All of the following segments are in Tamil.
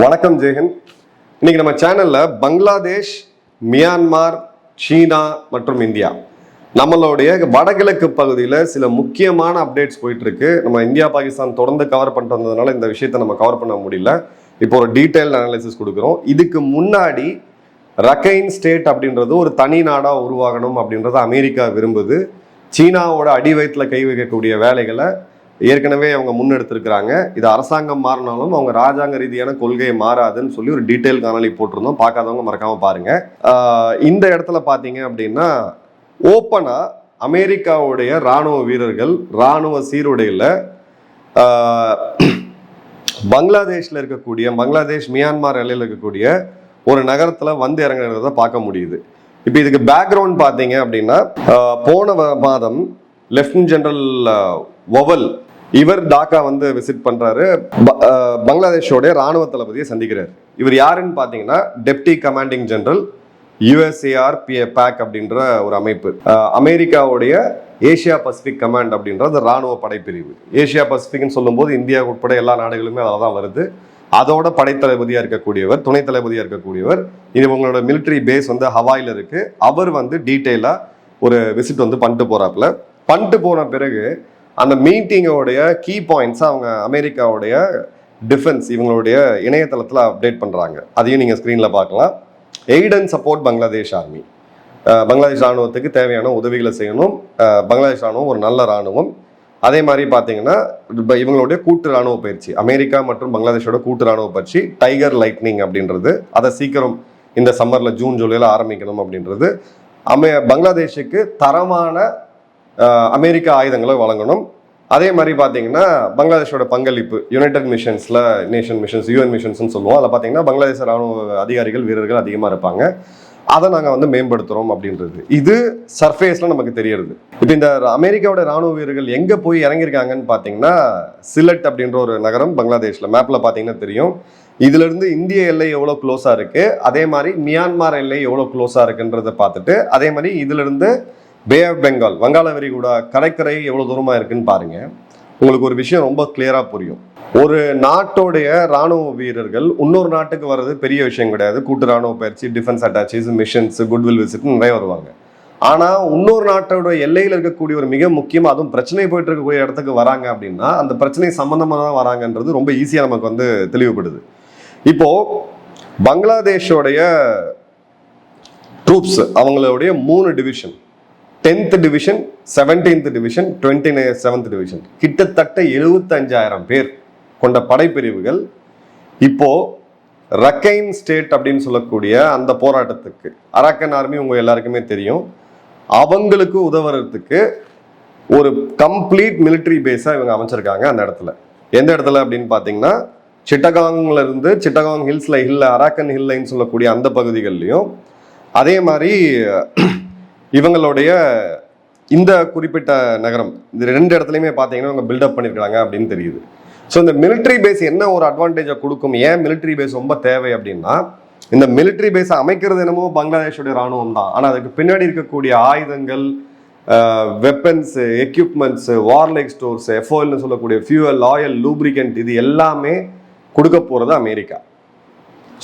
வணக்கம் ஜெகன் இன்னைக்கு நம்ம சேனல்ல பங்களாதேஷ் மியான்மார் சீனா மற்றும் இந்தியா. நம்மளுடைய வடகிழக்கு பகுதியில் சில முக்கியமான அப்டேட்ஸ் போயிட்டு இருக்கு நம்ம இந்தியா பாகிஸ்தான் தொடர்ந்து கவர் பண்ணிட்டு வந்ததுனால இந்த விஷயத்தை நம்ம கவர் பண்ண முடியல. இப்போ ஒரு டீட்டெயில் அனாலிசிஸ் கொடுக்குறோம். இதுக்கு முன்னாடி ரக்கைன் ஸ்டேட் அப்படின்றது ஒரு தனி நாடா உருவாகணும் அப்படின்றத அமெரிக்கா விரும்புது. சீனாவோட அடி வயிற்றுல கை வைக்கக்கூடிய வேலைகளை ஏற்கனவே அவங்க முன்னெடுத்திருக்கிறாங்க. இது அரசாங்கம் மாறினாலும் அவங்க ராஜாங்க ரீதியான கொள்கை மாறாதுன்னு சொல்லி ஒரு டீட்டெயில் காணொலி போட்டிருந்தோம். பார்க்காதவங்க மறக்காம பாருங்க. இந்த இடத்துல பார்த்தீங்க அப்படின்னா ஓப்பனாக அமெரிக்காவுடைய ராணுவ வீரர்கள் ராணுவ சீருடையில் பங்களாதேஷில் இருக்கக்கூடிய பங்களாதேஷ் மியான்மார் எல்லையில் இருக்கக்கூடிய ஒரு நகரத்தில் வந்து இறங்குறத பார்க்க முடியுது. இப்போ இதுக்கு பேக்ரவுண்ட் பார்த்தீங்க அப்படின்னா போன மாதம் லெப்டினன்ட் ஜெனரல் ஒவல் இவர் டாக்கா வந்து விசிட் பண்றாரு. ப- பங்களாதேஷோடைய ராணுவ தளபதியை சந்திக்கிறார். இவர் யாருன்னு பார்த்தீங்கன்னா deputy commanding general USAR PAC அப்படின்ற ஒரு அமைப்பு. அமெரிக்காவுடைய ஏஷியா பசிபிக் கமாண்ட் அப்படின்ற அந்த ராணுவ படைப்பிரிவு. ஏஷியா பசிபிக்னு சொல்லும்போது இந்தியா உட்பட எல்லா நாடுகளுமே அதில் தான் வருது. அதோட படைத்தளபதியாக இருக்கக்கூடியவர் துணை தளபதியாக இருக்கக்கூடியவர் இது உங்களோட மிலிட்ரி பேஸ் வந்து ஹவாயில் இருக்கு. அவர் வந்து டீட்டெயிலாக ஒரு விசிட் வந்து பண்ணிட்டு போகிறாப்புல பண்ணிட்டு போன பிறகு அந்த மீட்டிங்கோடைய கீ பாயிண்ட்ஸ் அவங்க அமெரிக்காவுடைய டிஃபென்ஸ் இவங்களுடைய இணையதளத்தில் அப்டேட் பண்ணுறாங்க அதையும் நீங்கள் ஸ்க்ரீனில் பார்க்கலாம். Aid and support Bangladesh army Bangladesh ராணுவத்துக்கு தேவையான உதவிகளை செய்யணும். பங்களாதேஷ் ராணுவம் ஒரு நல்ல ராணுவம். அதே மாதிரி பார்த்தீங்கன்னா இவங்களுடைய கூட்டு ராணுவ பயிற்சி அமெரிக்கா மற்றும் பங்களாதேஷோட கூட்டு ராணுவ பயிற்சி டைகர் லைட்னிங் அப்படின்றது. அதை சீக்கிரம் இந்த சம்மரில் ஜூன் ஜூலையில் ஆரம்பிக்கணும் அப்படின்றது. அமே பங்களாதேஷுக்கு தரமான அமெரிக்க ஆயுதங்களை வழங்கணும். அதே மாதிரி பார்த்தீங்கன்னா பங்களாதேஷோட பங்களிப்பு யுனைடெட் மிஷன்ஸில் நேஷன் மிஷன்ஸ் யூஎன் மிஷன்ஸ்னு சொல்லுவோம். அதில் பார்த்தீங்கன்னா பங்களாதேஷ் ராணுவ அதிகாரிகள் வீரர்கள் அதிகமாக இருப்பாங்க. அதை நாங்கள் வந்து மேம்படுத்துகிறோம் அப்படின்றது. இது சர்ஃபேஸில் நமக்கு தெரியறது. இப்போ இந்த அமெரிக்காவோட ராணுவ வீரர்கள் எங்கே போய் இறங்கியிருக்காங்கன்னு பார்த்தீங்கன்னா சிலட் அப்படின்ற ஒரு நகரம் பங்களாதேஷில் மேப்பில் பார்த்தீங்கன்னா தெரியும். இதுலேருந்து இந்திய எல்லை எவ்வளோ க்ளோஸாக இருக்குது அதே மாதிரி மியான்மார் எல்லை எவ்வளோ க்ளோஸாக இருக்குன்றதை பார்த்துட்டு அதே மாதிரி இதுலேருந்து பே ஆஃப் பெங்கால் வங்காள விரிகுடா கடற்கரை எவ்வளோ தூரமாக இருக்குன்னு பாருங்க. உங்களுக்கு ஒரு விஷயம் ரொம்ப கிளியராக புரியும். ஒரு நாட்டோடைய ராணுவ வீரர்கள் இன்னொரு நாட்டுக்கு வர்றது பெரிய விஷயம் கிடையாது. கூட்டு ராணுவ பயிற்சி defence attaches missions goodwill visit நிறைய வருவாங்க. ஆனால் இன்னொரு நாட்டோட எல்லையில் இருக்கக்கூடிய ஒரு மிக முக்கியமாக அதுவும் பிரச்சனை போயிட்டு இருக்கக்கூடிய இடத்துக்கு வராங்க அப்படின்னா அந்த பிரச்சனை சம்மந்தமாக தான் வராங்கன்றது ரொம்ப ஈஸியாக நமக்கு வந்து தெளிவுபடுது. இப்போ பங்களாதேஷோடைய ட்ரூப்ஸ் அவங்களுடைய மூணு division tenth division seventeenth division twenty seventh division கிட்டத்தட்ட எழுபத்தஞ்சாயிரம் பேர் கொண்ட படைப்பிரிவுகள் இப்போ ரக்கைன் ஸ்டேட் அப்படின்னு சொல்லக்கூடிய அந்த போராட்டத்துக்கு அரக்கன் ஆர்மி உங்க எல்லாருக்குமே தெரியும். அவங்களுக்கு உதவுறதுக்கு ஒரு கம்ப்ளீட் மிலிட்ரி பேஸா இவங்க அமைச்சிருக்காங்க அந்த இடத்துல. எந்த இடத்துல அப்படின்னு பார்த்தீங்கன்னா சிட்டகாங்ல இருந்து சிட்டகாங் ஹில்ஸ்ல ஹில்ல அராக்கன் ஹில்லைன்னு சொல்லக்கூடிய அந்த பகுதிகள்லையும். அதே மாதிரி இவங்களுடைய இந்த குறிப்பிட்ட நகரம் இந்த ரெண்டு இடத்துலையுமே பார்த்தீங்கன்னா அவங்க பில்டப் பண்ணியிருக்காங்க அப்படின்னு தெரியுது. ஸோ இந்த மிலிட்ரி பேஸ் என்ன ஒரு அட்வான்டேஜை கொடுக்கும்? ஏன் மிலிட்ரி பேஸ் ரொம்ப தேவை அப்படின்னா இந்த மிலிட்ரி பேஸை அமைக்கிறது என்னமோ பங்களாதேஷுடைய ராணுவம் தான். ஆனால் அதுக்கு பின்னாடி இருக்கக்கூடிய ஆயுதங்கள் வெப்பன்ஸு எக்யூப்மெண்ட்ஸு வார்லைக் ஸ்டோர்ஸ் எஃப்ஓஎல்னு சொல்லக்கூடிய ஃபியூவல் ஆயில் லூப்ரிகன்ட் இது எல்லாமே கொடுக்க போகிறது அமெரிக்கா.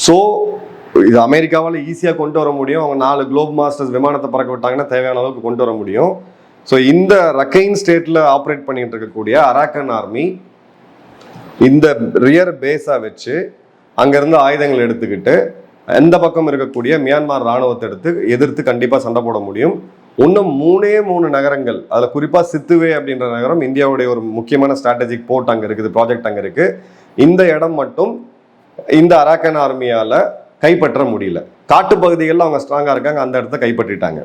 ஸோ இது அமெரிக்காவால் ஈஸியாக கொண்டு வர முடியும். அவங்க நாலு குளோப் மாஸ்டர்ஸ் விமானத்தை பறக்க விட்டாங்கன்னா தேவையான அளவுக்கு கொண்டு வர முடியும். ஸோ இந்த ரக்கைன் ஸ்டேட்டில் ஆப்ரேட் பண்ணிட்டு இருக்கக்கூடிய அராக்கன் ஆர்மி இந்த ரியர் பேஸாக வச்சு அங்கேருந்து ஆயுதங்கள் எடுத்துக்கிட்டு எந்த பக்கம் இருக்கக்கூடிய மியான்மார் இராணுவத்தை எடுத்து எதிர்த்து கண்டிப்பாக சண்டை போட முடியும். இன்னும் மூணே மூணு நகரங்கள் அதில் குறிப்பாக சித்துவே அப்படின்ற நகரம் இந்தியாவுடைய ஒரு முக்கியமான ஸ்ட்ராட்டஜிக் போர்ட் அங்கே இருக்குது ப்ராஜெக்ட் அங்கே இருக்குது இந்த இடம் மட்டும் இந்த அராக்கன் ஆர்மியால் கைப்பற்ற முடியல. காட்டு பகுதிகளில் அவங்க ஸ்ட்ராங்காக இருக்காங்க. அந்த இடத்த கைப்பற்றிட்டாங்க.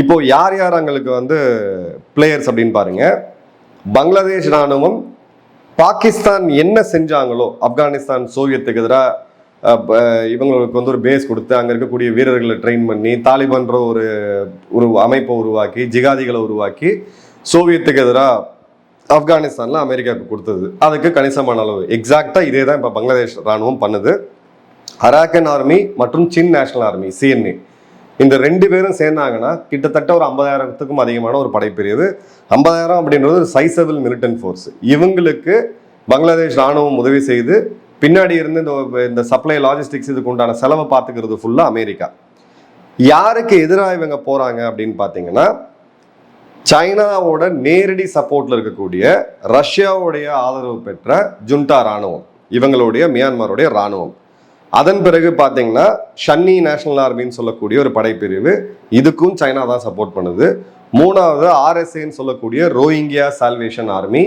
இப்போ யார் யார் அவங்களுக்கு வந்து பிளேயர்ஸ் அப்படின்னு பாருங்க. பங்களாதேஷ் ராணுவம் பாகிஸ்தான் என்ன செஞ்சாங்களோ ஆப்கானிஸ்தான் சோவியத்துக்கு எதிராக இவங்களுக்கு வந்து ஒரு பேஸ் கொடுத்து அங்கே இருக்கக்கூடிய வீரர்களை ட்ரெயின் பண்ணி தாலிபான்ற ஒரு ஒரு அமைப்பை உருவாக்கி ஜிகாதிகளை உருவாக்கி சோவியத்துக்கு எதிராக ஆப்கானிஸ்தானில் அமெரிக்காவுக்கு கொடுத்தது. அதுக்கு கணிசமான அளவு. எக்ஸாக்டாக இதே தான் இப்போ பங்களாதேஷ் ராணுவம் பண்ணுது. அராக்கன் ஆர்மி மற்றும் சின் நேஷனல் ஆர்மி சிஎன்ஏ இந்த ரெண்டு பேரும் சேர்ந்தாங்கன்னா கிட்டத்தட்ட ஒரு ஐம்பதாயிரத்துக்கும் அதிகமான ஒரு படைப்பிரிவு. ஐம்பதாயிரம் அப்படின்றது ஒரு சைசபிள் மிலிட்டன் ஃபோர்ஸ் இவங்களுக்கு பங்களாதேஷ் ராணுவம் உதவி செய்து பின்னாடி இருந்து இந்த இந்த சப்ளை லாஜிஸ்டிக்ஸ் இதுக்கு உண்டான செலவை பார்த்துக்கிறது ஃபுல்லாக அமெரிக்கா. யாருக்கு எதிராக இவங்க போகிறாங்க அப்படின்னு பார்த்தீங்கன்னா சைனாவோட நேரடி சப்போர்ட்டில் இருக்கக்கூடிய ரஷ்யாவுடைய ஆதரவு பெற்ற ஜுண்டா ராணுவம் இவங்களுடைய மியான்மருடைய ராணுவம் அதன் பிறகு பார்த்தீங்கன்னா ஷன்னி நேஷனல் ஆர்மின்னு சொல்லக்கூடிய ஒரு படைப்பிரிவு இதுக்கும் சைனா தான் சப்போர்ட் பண்ணுது. மூணாவது ஆர்எஸ்ஏன்னு சொல்லக்கூடிய ரோஹிங்கியா சால்வேஷன் ஆர்மி.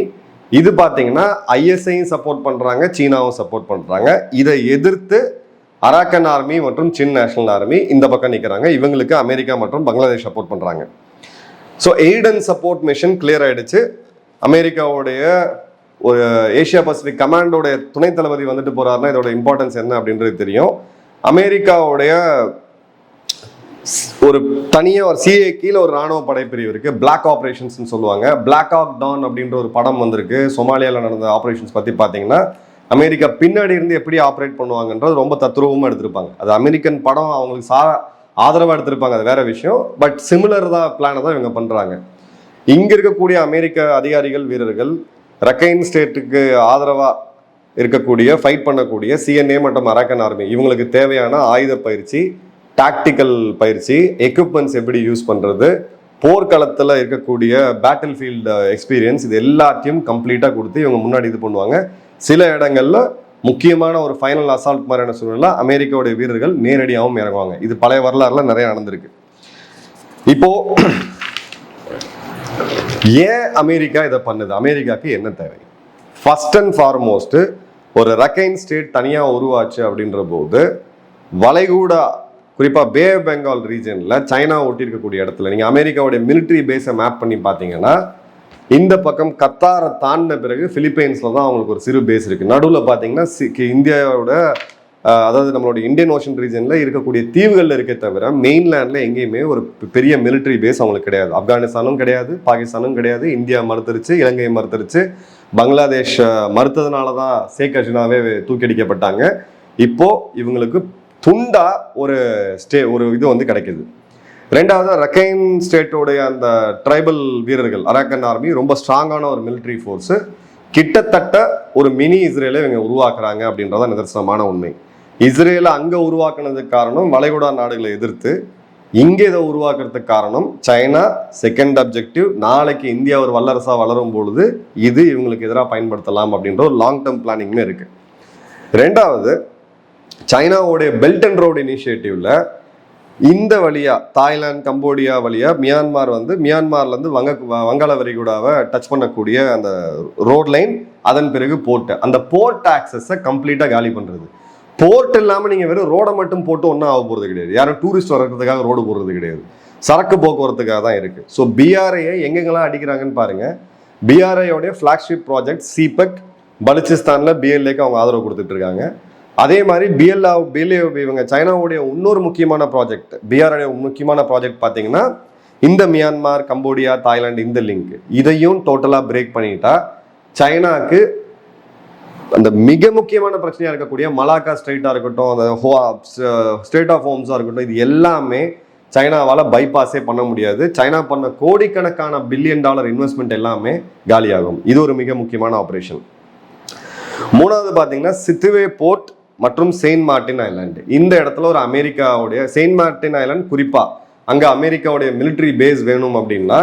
இது பார்த்தீங்கன்னா ஐஎஸ்ஐயும் சப்போர்ட் பண்ணுறாங்க சீனாவும் சப்போர்ட் பண்ணுறாங்க இதை எதிர்த்து அராக்கன் ஆர்மி மற்றும் சின் நேஷனல் ஆர்மி இந்த பக்கம் நிற்கிறாங்க இவங்களுக்கு அமெரிக்கா மற்றும் பங்களாதேஷ் சப்போர்ட் பண்ணுறாங்க so aid support mission clear ஆகிடுச்சு அமெரிக்காவுடைய ஒரு ஏஷியா பசிபிக் கமாண்டோடைய துணை தளபதி வந்துட்டு போறாருன்னா இதோட இம்பார்ட்டன்ஸ் என்ன அப்படின்றது தெரியும். அமெரிக்காவுடைய ஒரு தனியாக ஒரு சிஏ கீழே ஒரு ராணுவ படைப்பிரிவு இருக்கு. பிளாக் ஆப்ரேஷன்ஸ்னு சொல்லுவாங்க. பிளாக் ஆக் டான் அப்படின்ற ஒரு படம் வந்திருக்கு. சொமாலியாவில் நடந்த ஆப்ரேஷன்ஸ் பற்றி பார்த்தீங்கன்னா அமெரிக்கா பின்னாடி இருந்து எப்படி ஆப்ரேட் பண்ணுவாங்கன்றது ரொம்ப தத்ரூபமாக எடுத்திருப்பாங்க. அது அமெரிக்கன் படம் அவங்களுக்கு சா ஆதரவாக எடுத்திருப்பாங்க. அது வேற விஷயம். பட் சிமிலர் தான் பிளானை தான் இவங்க பண்ணுறாங்க இங்கே இருக்கக்கூடிய அமெரிக்க அதிகாரிகள் வீரர்கள் ரக்கைன் ஸ்டேட்டுக்கு ஆதரவாக இருக்கக்கூடிய ஃபைட் பண்ணக்கூடிய சிஎன்ஏ மற்றும் அரக்கன் ஆர்மி இவங்களுக்கு தேவையான ஆயுத பயிற்சி டாக்டிக்கல் பயிற்சி எக்யூப்மெண்ட்ஸ் எப்படி யூஸ் பண்ணுறது போர்க்களத்தில் இருக்கக்கூடிய பேட்டில் ஃபீல்டு எக்ஸ்பீரியன்ஸ் இது எல்லாத்தையும் கம்ப்ளீட்டாக கொடுத்து இவங்க முன்னாடி இது பண்ணுவாங்க. சில இடங்களில் முக்கியமான ஒரு ஃபைனல் அசால்ட் மாதிரியான சூழ்நிலை அமெரிக்காவுடைய வீரர்கள் நேரடியாகவும் இறங்குவாங்க. இது பழைய வரலாறுல நிறைய நடந்திருக்கு. இப்போது ஏன் அமெரிக்கா இதை பண்ணுது? அமெரிக்காக்கு என்ன தேவை? ஃபர்ஸ்ட் அண்ட் ஃபார்மோஸ்ட் ஒரு ரக்கைன் ஸ்டேட் தனியாக உருவாச்சு அப்படின்ற போது வளைகூடா குறிப்பாக பே பெங்கால் ரீஜனில் சைனா ஒட்டி இருக்கக்கூடிய இடத்துல நீங்கள் அமெரிக்காவுடைய மிலிட்ரி பேஸை மேப் பண்ணி பார்த்தீங்கன்னா இந்த பக்கம் கத்தாரை தாண்டின பிறகு ஃபிலிப்பைன்ஸில் தான் அவங்களுக்கு ஒரு சிறு பேஸ் இருக்குது நடுவில் பார்த்தீங்கன்னா சி- இந்தியாவோட அதாவது நம்மளோட இந்தியன் ஓஷன் ரீஜனில் இருக்கக்கூடிய தீவுகளில் இருக்கே தவிர மெயின்லேண்டில் எங்கேயுமே ஒரு பெரிய மிலிட்ரி பேஸ் அவங்களுக்கு கிடையாது. ஆப்கானிஸ்தானும் கிடையாது பாகிஸ்தானும் கிடையாது இந்தியா மறுத்துருச்சு இலங்கையை மறுத்துருச்சு. பங்களாதேஷ் மறுத்ததுனால தான் ஷேக் ஹசீனாவே தூக்கடிக்கப்பட்டாங்க. இப்போது இவங்களுக்கு துண்டா ஒரு ஸ்டே ஒரு இது வந்து கிடைக்குது. ரெண்டாவது ரக்கைன் ஸ்டேட்டோடைய அந்த ட்ரைபல் வீரர்கள் அராக்கன் ஆர்மி ரொம்ப ஸ்ட்ராங்கான ஒரு மிலிட்ரி ஃபோர்ஸு கிட்டத்தட்ட ஒரு மினி இஸ்ரேலை இவங்க உருவாக்குறாங்க அப்படின்றத நிதர்சனமான உண்மை. இஸ்ரேலை அங்கே உருவாக்குனதுக்கு காரணம் வளைகுடா நாடுகளை எதிர்த்து இங்கே இதை உருவாக்குறதுக்கு காரணம் சைனா செகண்ட் அப்ஜெக்டிவ் நாளைக்கு இந்தியா ஒரு வல்லரசாக வளரும் பொழுது இது இவங்களுக்கு எதிராக பயன்படுத்தலாம் அப்படின்ற ஒரு லாங் டேர்ம் பிளானிங்மே இருக்குது ரெண்டாவது சைனாவுடைய பெல்ட் அண்ட் ரோடு இனிஷியேட்டிவ்ல இந்த வழியா தாய்லாந்து கம்போடியா வழியா மியான்மார் வந்து மியான்மார்ல இருந்து வங்க வங்காள விரிகுடாவை டச் பண்ணக்கூடிய அந்த ரோட் லைன் அதன் பிறகு போர்ட்டு அந்த போர்ட் ஆக்சஸை கம்ப்ளீட்டா காலி பண்றது. போர்ட் இல்லாம நீங்க வெறும் ரோடை மட்டும் போட்டு ஒன்றும் ஆக போறது கிடையாது. யாரும் டூரிஸ்ட் வர்றதுக்காக ரோடு போடுறது கிடையாது. சரக்கு போக்குவரத்துக்காக தான் இருக்கு. ஸோ பிஆர்ஐயை எங்கெங்கெல்லாம் அடிக்கிறாங்கன்னு பாருங்க. பிஆர்ஐயோடைய ஃபிளாக்ஷிப் ப்ராஜெக்ட் சிபெக் பலுச்சிஸ்தான்ல பிஎல்ஏக்கு அவங்க ஆதரவு கொடுத்துட்டு இருக்காங்க. அதே மாதிரி பிஎல்ஆ பிஎல்ஏ இவங்க சைனாவுடைய இன்னொரு முக்கியமான ப்ராஜெக்ட் பிஆருடைய முக்கியமான ப்ராஜெக்ட் பார்த்தீங்கன்னா இந்த மியான்மார் கம்போடியா தாய்லாந்து இந்த லிங்க் இதையும் டோட்டலாக பிரேக் பண்ணிட்டா சைனாக்கு அந்த மிக முக்கியமான பிரச்சனையாக இருக்கக்கூடிய மலாக்கா ஸ்ட்ரெயிட்டாக இருக்கட்டும் அந்த ஸ்டேட் ஆஃப் ஹோம்ஸாக இருக்கட்டும் இது எல்லாமே சைனாவால் பைபாஸே பண்ண முடியாது. சைனா பண்ண கோடிக்கணக்கான பில்லியன் டாலர் இன்வெஸ்ட்மெண்ட் எல்லாமே காலியாகும். இது ஒரு மிக முக்கியமான ஆப்ரேஷன் மூணாவது பார்த்தீங்கன்னா சித்துவே போர்ட் மற்றும் செயின்ட் மார்ட்டின் ஐலாண்டு. இந்த இடத்துல ஒரு அமெரிக்காவுடைய செயின்ட் மார்ட்டின் ஐலாண்ட் குறிப்பா அங்க அமெரிக்காவுடைய மிலிட்ரி பேஸ் வேணும் அப்படின்னா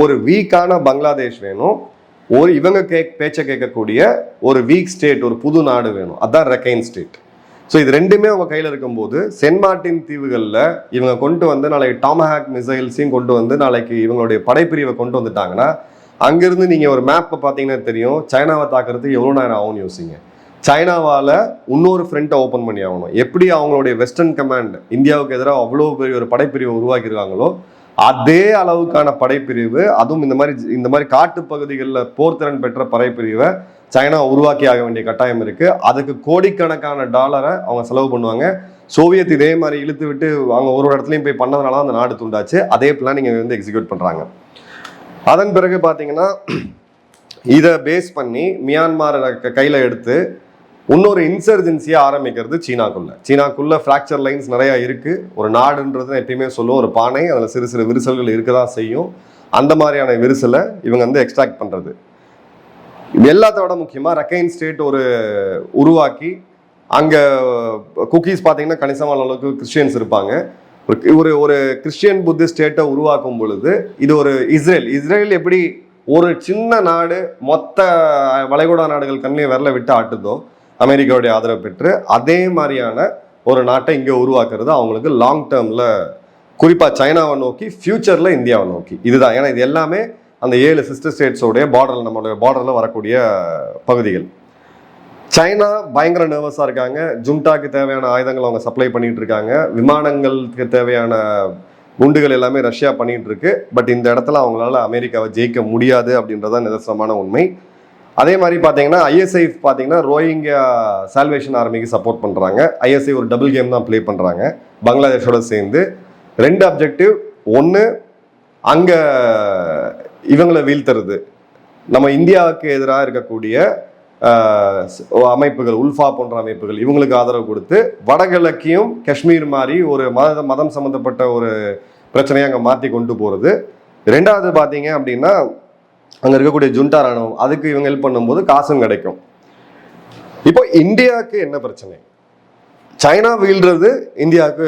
ஒரு வீக்கான பங்களாதேஷ் வேணும். ஒரு இவங்க கே பேச்சை கேட்கக்கூடிய ஒரு வீக் ஸ்டேட் ஒரு புது நாடு வேணும். அதான் ரெக்கைன் ஸ்டேட் ஸோ இது ரெண்டுமே அவங்க கையில் இருக்கும்போது சென்ட் மார்ட்டின் தீவுகளில் இவங்க கொண்டு வந்து நாளைக்கு டாமஹாக் மிசைல்ஸையும் கொண்டு வந்து நாளைக்கு இவங்களுடைய படைப்பிரிவை கொண்டு வந்துட்டாங்கன்னா அங்கேருந்து நீங்கள் ஒரு மேப்பை பார்த்தீங்கன்னா தெரியும் சைனாவை தாக்குறதுக்கு எவ்வளோ நேரம் ஆகும்னு யோசிங்க. சைனாவால் இன்னொரு ஃப்ரண்ட்டை ஓப்பன் பண்ணி ஆகணும். எப்படி அவங்களுடைய வெஸ்டர்ன் கமாண்ட் இந்தியாவுக்கு எதிராக அவ்வளோ பெரிய ஒரு படைப்பிரிவை உருவாக்கியிருக்காங்களோ அதே அளவுக்கான படைப்பிரிவு அதுவும் இந்த மாதிரி இந்த மாதிரி காட்டு பகுதிகளில் போர்த்திறன் பெற்ற படைப்பிரிவை சைனா உருவாக்கி ஆக வேண்டிய கட்டாயம் இருக்குது அதுக்கு கோடிக்கணக்கான டாலரை அவங்க செலவு பண்ணுவாங்க. சோவியத் இதே மாதிரி இழுத்து விட்டு அவங்க ஒரு ஒரு இடத்துலையும் போய் பண்ணதுனால அந்த நாடு துண்டாச்சு. அதே பிளான் வந்து எக்ஸிக்யூட் பண்ணுறாங்க அதன் பிறகு பார்த்தீங்கன்னா இதை பேஸ் பண்ணி மியான்மாரை கையில் எடுத்து இன்னொரு இன்சர்ஜென்சியை ஆரம்பிக்கிறது சீனாக்குள்ள. சீனாக்குள்ள ஃப்ராக்சர் லைன்ஸ் நிறையா இருக்குது ஒரு நாடுன்றது நான் எப்பயுமே சொல்லுவோம் ஒரு பானை அதில் சிறு சிறு விரிசல்கள் இருக்க தான் செய்யும். அந்த மாதிரியான விரிசலை இவங்க வந்து எக்ஸ்ட்ராக்ட் பண்ணுறது எல்லாத்த விட முக்கியமாக ரக்கைன் ஸ்டேட் ஒரு உருவாக்கி அங்கே குக்கீஸ் பார்த்தீங்கன்னா கணிசமான அளவுக்கு கிறிஸ்டியன்ஸ் இருப்பாங்க. ஒரு- ஒரு கிறிஸ்டியன் புத்தி ஸ்டேட்டை உருவாக்கும் பொழுது இது ஒரு இஸ்ரேல் இஸ்ரேல் எப்படி ஒரு சின்ன நாடு மொத்த வளைகுடா நாடுகள் கண்ணிலே விரல விட்டு ஆட்டுதோ அமெரிக்காவுடைய ஆதரவு பெற்று அதே மாதிரியான ஒரு நாட்டை இங்கே உருவாக்குறது அவங்களுக்கு லாங் டேர்மில் குறிப்பாக சைனாவை நோக்கி ஃப்யூச்சரில் இந்தியாவை நோக்கி. இதுதான். ஏன்னா இது எல்லாமே அந்த ஏழு சிஸ்டர் ஸ்டேட்ஸோடைய பார்டர் நம்மளுடைய பார்டரில் வரக்கூடிய பகுதிகள். சைனா பயங்கர நர்வஸாக இருக்காங்க. ஜும்டாக்கு தேவையான ஆயுதங்கள் அவங்க சப்ளை பண்ணிகிட்டு இருக்காங்க. விமானங்களுக்கு தேவையான குண்டுகள் எல்லாமே ரஷ்யா பண்ணிகிட்டு இருக்கு. பட் இந்த இடத்துல அவங்களால அமெரிக்காவை ஜெயிக்க முடியாது அப்படின்றதான் நிதர்சனமான உண்மை. அதே மாதிரி பார்த்தீங்கன்னா ஐஎஸ்ஐ பார்த்தீங்கன்னா ரோஹிங்கியா சால்வேஷன் ஆர்மிக்கு சப்போர்ட் பண்ணுறாங்க ஐஎஸ்ஐ ஒரு டபுள் கேம் தான் ப்ளே பண்ணுறாங்க பங்களாதேஷோட சேர்ந்து ரெண்டு அப்ஜெக்டிவ் ஒன்று அங்கே இவங்களை வீழ்த்துறது. நம்ம இந்தியாவுக்கு எதிராக இருக்கக்கூடிய அமைப்புகள் உல்ஃபா போன்ற அமைப்புகள் இவங்களுக்கு ஆதரவு கொடுத்து வடகிழக்கையும் காஷ்மீர் மாதிரி ஒரு மத மதம் சம்மந்தப்பட்ட ஒரு பிரச்சனையை அங்கே மாற்றி கொண்டு போகிறது ரெண்டாவது பார்த்தீங்க அப்படின்னா அங்கே இருக்கக்கூடிய ஜுண்டா ராணுவம் அதுக்கு இவங்க ஹெல்ப் பண்ணும்போது காசும் கிடைக்கும். இப்போ இந்தியாவுக்கு என்ன பிரச்சனை? சைனா வீழ்றது இந்தியாவுக்கு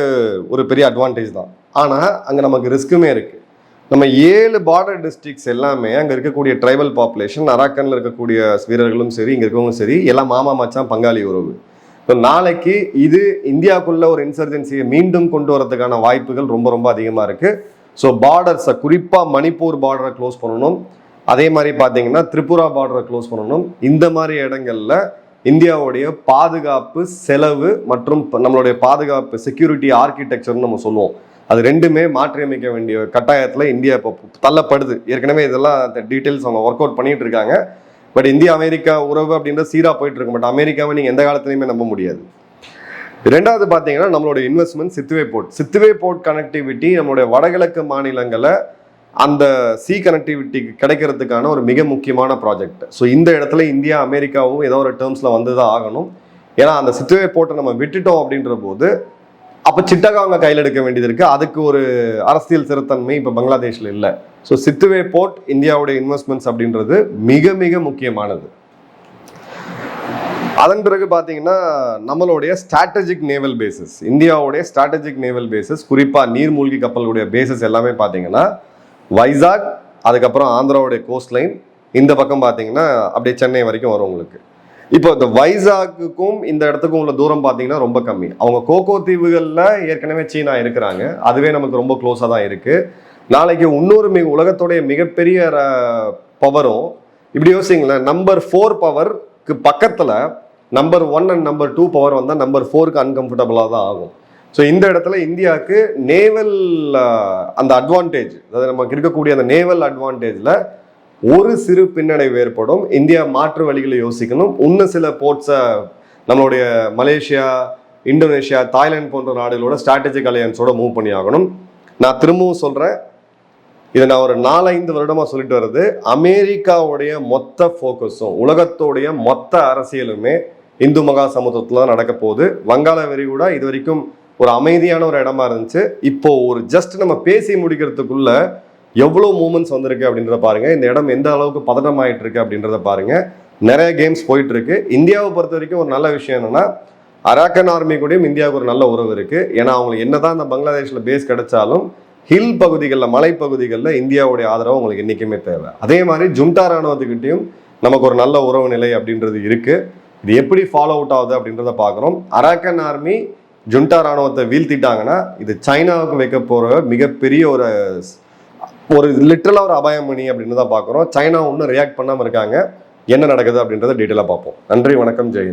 ஒரு பெரிய அட்வான்டேஜ் தான். ஆனால் அங்கே நமக்கு ரிஸ்க்குமே இருக்குது நம்ம ஏழு பார்டர் டிஸ்ட்ரிக்ஸ் எல்லாமே அங்கே இருக்கக்கூடிய ட்ரைபல் பாப்புலேஷன் அராக்கனில் இருக்கக்கூடிய வீரர்களும் சரி இங்கே இருக்கவங்களும் சரி எல்லாம் மாமா மச்சான் பங்காளி உறவு. இப்போ நாளைக்கு இது இந்தியாவுக்குள்ள ஒரு இன்சர்ஜென்சியை மீண்டும் கொண்டு வரதுக்கான வாய்ப்புகள் ரொம்ப ரொம்ப அதிகமாக இருக்குது ஸோ பார்டர்ஸை குறிப்பாக மணிப்பூர் பார்டரை க்ளோஸ் பண்ணணும். அதே மாதிரி பார்த்தீங்கன்னா திரிபுரா பார்டரை க்ளோஸ் பண்ணணும். இந்த மாதிரி இடங்கள்ல இந்தியாவுடைய பாதுகாப்பு செலவு மற்றும் நம்மளுடைய பாதுகாப்பு செக்யூரிட்டி ஆர்கிடெக்சர்னு நம்ம சொல்லுவோம். அது ரெண்டுமே மாற்றியமைக்க வேண்டிய கட்டாயத்தில் இந்தியா இப்போ தள்ளப்படுது. ஏற்கனவே இதெல்லாம் டீட்டெயில்ஸ் அவங்க ஒர்க் அவுட் பண்ணிட்டு இருக்காங்க. பட் இந்தியா அமெரிக்கா உறவு அப்படின்றது சீராக போயிட்டு இருக்கு. பட் அமெரிக்காவை நீங்கள் எந்த காலத்துலையுமே நம்ப முடியாது. ரெண்டாவது பார்த்தீங்கன்னா நம்மளோட investment Sittwe port Sittwe port connectivity நம்மளுடைய வடகிழக்கு மாநிலங்களை அந்த சி கனெக்டிவிட்டி கிடைக்கிறதுக்கான ஒரு மிக முக்கியமான ப்ராஜெக்ட் ஸோ இந்த இடத்துல இந்தியா அமெரிக்காவும் ஏதோ ஒரு டேர்ம்ஸில் வந்து தான் ஆகணும். ஏன்னா அந்த சித்துவே போர்ட்டை நம்ம விட்டுட்டோம் அப்படின்ற போது அப்போ சிட்டகா அவங்க கையில் எடுக்க வேண்டியது இருக்குது அதுக்கு ஒரு அரசியல் சிறுத்தன்மை இப்போ பங்களாதேஷில் இல்லை. ஸோ சித்துவே போர்ட் இந்தியாவுடைய இன்வெஸ்ட்மெண்ட்ஸ் அப்படின்றது மிக மிக முக்கியமானது. அதன் பிறகு பார்த்தீங்கன்னா நம்மளுடைய ஸ்ட்ராட்டஜிக் நேவல் பேசஸ் இந்தியாவுடைய ஸ்ட்ராட்டஜிக் நேவல் பேசஸ் குறிப்பாக நீர்மூழ்கி கப்பலுடைய பேசஸ் எல்லாமே பார்த்தீங்கன்னா வைசாக் அதுக்கப்புறம் ஆந்திராவுடைய கோஸ்ட் லைன் இந்த பக்கம் பார்த்தீங்கன்னா அப்படியே சென்னை வரைக்கும் வரும் உங்களுக்கு. இப்போ இந்த வைசாக்குக்கும் இந்த இடத்துக்கும் உள்ள தூரம் பார்த்தீங்கன்னா ரொம்ப கம்மி. அவங்க கோகோ தீவுகளில் ஏற்கனவே சீனா இருக்கிறாங்க. அதுவே நமக்கு ரொம்ப க்ளோஸாக தான் இருக்குது நாளைக்கு இன்னொரு மிக உலகத்துடைய மிகப்பெரிய பவரும் இப்படி யோசிங்களேன். நம்பர் ஃபோர் பவருக்கு பக்கத்தில் number one and number two power வந்தால் நம்பர் ஃபோருக்கு அன்கம்ஃபர்டபுளாக தான் ஆகும். ஸோ இந்த இடத்துல இந்தியாவுக்கு நேவல் அந்த அட்வான்டேஜ் அதாவது நமக்கு இருக்கக்கூடிய அந்த நேவல் அட்வான்டேஜில் ஒரு சிறு பின்னடைவு ஏற்படும். இந்தியா மாற்று வழிகளை யோசிக்கணும். இன்னும் சில போர்ட்ஸை நம்மளுடைய மலேசியா இந்தோனேஷியா தாய்லாந்து போன்ற நாடுகளோட ஸ்ட்ராட்டஜிக் அலையன்ஸோட மூவ் பண்ணி ஆகணும். நான் திரும்பவும் சொல்கிறேன் இதை நான் ஒரு நாலஞ்சு வருடமாக சொல்லிட்டு வர்றது அமெரிக்காவுடைய மொத்த ஃபோக்கஸும் உலகத்தோடைய மொத்த அரசியலுமே இந்து மகா சமுத்திரத்துல தான் நடக்க போகுது. வங்காள விரிகுடா இது வரைக்கும் ஒரு அமைதியான ஒரு இடமா இருந்துச்சு. இப்போ ஒரு ஜஸ்ட் நம்ம பேசி முடிக்கிறதுக்குள்ள எவ்வளோ மூமெண்ட்ஸ் வந்திருக்கு அப்படின்றத பாருங்க. இந்த இடம் எந்த அளவுக்கு பதட்டமாயிட்டு இருக்கு அப்படின்றத பாருங்க. நிறைய கேம்ஸ் போயிட்டு இருக்கு இந்தியாவை பொறுத்த வரைக்கும் ஒரு நல்ல விஷயம் என்னன்னா அராக்கன் ஆர்மி கூடயும் இந்தியாவுக்கு ஒரு நல்ல உறவு இருக்கு. ஏன்னா அவங்களுக்கு என்னதான் இந்த பங்களாதேஷ்ல பேஸ் கிடைச்சாலும் ஹில் பகுதிகளில் மலைப்பகுதிகளில் இந்தியாவுடைய ஆதரவு உங்களுக்கு என்றைக்குமே தேவை. அதே மாதிரி ஜும்டா ராணுவத்துக்கிட்டையும் நமக்கு ஒரு நல்ல உறவு நிலை அப்படின்றது இருக்குது இது எப்படி ஃபாலோ அவுட் ஆகுது அப்படின்றத பார்க்குறோம். அராக்கன் ஆர்மி ஜுண்டா ராணுவத்தை வீழ்த்திட்டாங்கன்னா இது சைனாவுக்கு வைக்க போகிற மிகப்பெரிய ஒரு ஒரு லிட்டரலாக ஒரு அபாயமணி அப்படின்னு தான் பார்க்குறோம். சைனா ஒன்றும் ரியாக்ட் பண்ணாமல் இருக்காங்க. என்ன நடக்குது அப்படின்றத டீட்டெயிலாக பார்ப்போம். நன்றி வணக்கம் ஜெயின்